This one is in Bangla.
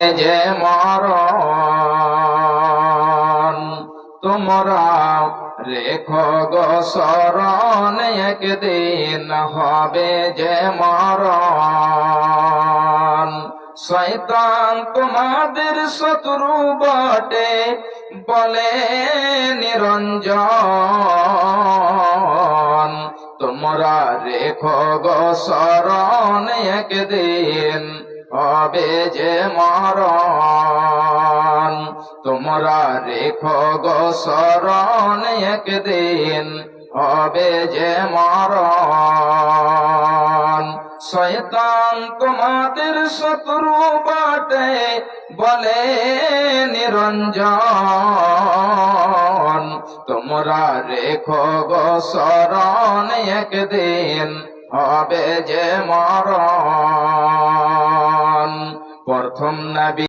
যে মরণ, তোমরা রেখো গো একদিন হবে যে মরণ। শয়তান তোমাদের শত্রু বটে, বলে নিরঞ্জন। তোমরা রেখো গো একদিন হবে যে মরণ। তোমরা রেখো গো শরণ একদিন হবে যে মরণ। শয়তান তোমাদের শত্রু বাটে, বলে নিরঞ্জন। তোমরা রেখো গো শরণ একদিন হবে যে মরণ। প্রথম নবী